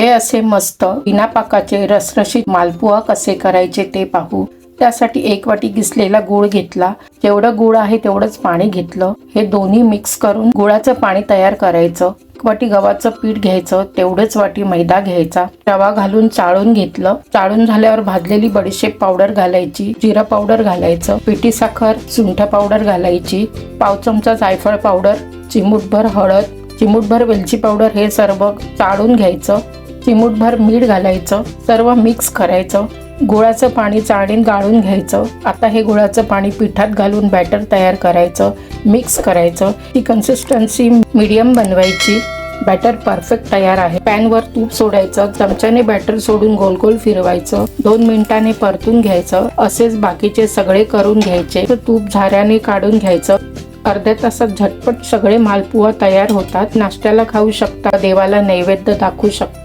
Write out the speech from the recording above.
हे असे मस्त बिना पाकाचे रसरशीत मालपुआ कसे करायचे ते पाहू. त्यासाठी एक वाटी किसलेला गूळ घेतला. जेवढं गूळ आहे तेवढंच पाणी घेतलं. हे दोन्ही मिक्स करून गुळाचं पाणी तयार करायचं. एक वाटी गव्हाचं पीठ घ्यायचं. तेवढेच वाटी मैदा घ्यायचा. रवा घालून चाळून घेतलं. चाळून झाल्यावर भाजलेली बडीशेप पावडर घालायची. जिरा पावडर घालायचं. पिठी साखर सुंठ पावडर घालायची. पाव चमचा जायफळ पावडर चिमूटभर हळद चिमूटभर वेलची पावडर हे सर्व चाळून घ्यायचं. चिमूटभर मीठ घालायचं सर्व मिक्स करायचं गुळाचं पाणी चाळणीत गाळून घ्यायचं. आता हे गुळाचं पाणी पिठात घालून बॅटर तयार करायचं मिक्स करायचं. ती कन्सिस्टन्सी मीडियम बनवायची. बॅटर परफेक्ट तयार आहे. पॅनवर तूप सोडायचं चमच्याने बॅटर सोडून गोल गोल फिरवायचं. दोन मिनिटांनी परतून घ्यायचं. असेच बाकीचे सगळे करून घ्यायचे. तर तूप झाऱ्याने काढून घ्यायचं. अर्ध्या तासात झटपट सगळे मालपुहा तयार होतात. नाश्त्याला खाऊ शकता देवाला नैवेद्य दाखवू शकता.